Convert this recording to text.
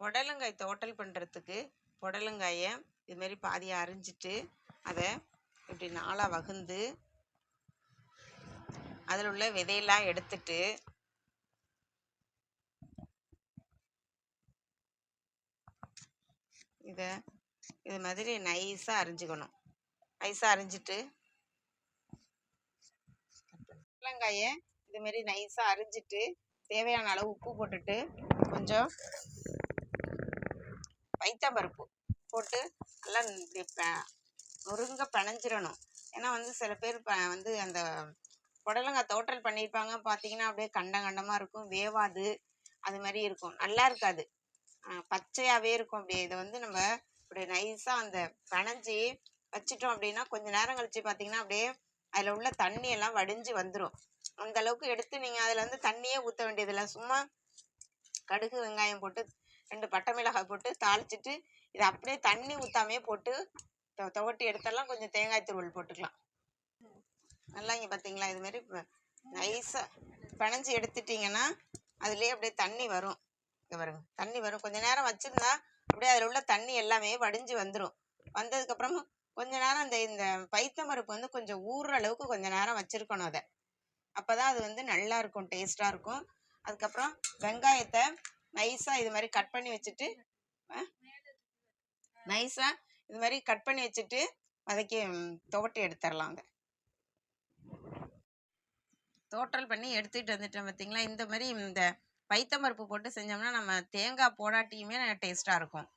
புடலங்காய் தோட்டல் பண்ணுறதுக்கு புடலங்காயை இதுமாரி பாதியாக அரிஞ்சிட்டு அதை இப்படி நாளாக வகுந்து அதில் உள்ள விதையெல்லாம் எடுத்துட்டு இதை இது மாதிரி நைஸாக அரிஞ்சுக்கணும். நைஸாக அரிஞ்சிட்டு புடலங்காயை இதுமாரி நைஸாக அரிஞ்சிட்டு தேவையான அளவு உப்பு போட்டுட்டு கொஞ்சம் பருப்பு போட்டு நல்லா இப்படி ப- நொறுங்க பிணைஞ்சிரணும் ஏன்னா வந்து சில பேர் வந்து அந்த புடலங்காய் தோட்டல் பண்ணியிருப்பாங்க. பார்த்தீங்கன்னா அப்படியே கண்ட கண்டமாக இருக்கும். வேவாது. அது மாதிரி இருக்கும். நல்லா இருக்காது. பச்சையாகவே இருக்கும் அப்படியே. இதை வந்து நம்ம இப்படி நைஸாக அந்த பிணைஞ்சி வச்சிட்டோம் அப்படின்னா கொஞ்ச நேரம் கழிச்சு பார்த்தீங்கன்னா அப்படியே அதில் உள்ள தண்ணி எல்லாம் வடிஞ்சு வந்துடும் அந்த அளவுக்கு எடுத்து நீங்கள் அதில் வந்து தண்ணியே ஊற்ற வேண்டியதில்லை. சும்மா கடுகு வெங்காயம் போட்டு ரெண்டு பட்டை மிளகாய் போட்டு தாளிச்சிட்டு இதை அப்படியே தண்ணி ஊற்றாமே போட்டு துவட்டி எடுத்தெல்லாம் கொஞ்சம் தேங்காய் துருவல் போட்டுக்கலாம். நல்லா இங்கே பார்த்தீங்களா இது மாதிரி நைஸாக பிணைஞ்சி எடுத்துட்டிங்கன்னா அதுலேயே அப்படியே தண்ணி வரும். இங்கே பாருங்க. தண்ணி வரும். கொஞ்ச நேரம் வச்சுருந்தா அப்படியே அதில் உள்ள தண்ணி எல்லாமே வடிஞ்சு வந்துடும் வந்ததுக்கப்புறமா கொஞ்ச நேரம் இந்த இந்த பைத்தமருப்பு வந்து கொஞ்சம் ஊறுற அளவுக்கு கொஞ்ச நேரம் வச்சுருக்கணும் அதை. அப்போ தான் அது வந்து நல்லா இருக்கும் டேஸ்ட்டாக இருக்கும். அதுக்கப்புறம் வெங்காயத்தை நைஸாக இது மாதிரி கட் பண்ணி வச்சுட்டு நைஸாக இது மாதிரி கட் பண்ணி வச்சுட்டு வதக்கி துவட்டி எடுத்துடலாம் தோட்டல் பண்ணி எடுத்துகிட்டு வந்துட்டோம் பார்த்தீங்களா இந்த மாதிரி இந்த பைத்தம்பருப்பு போட்டு செஞ்சோம்னா நம்ம தேங்காய் போடாட்டியுமே டேஸ்ட்டாக இருக்கும்.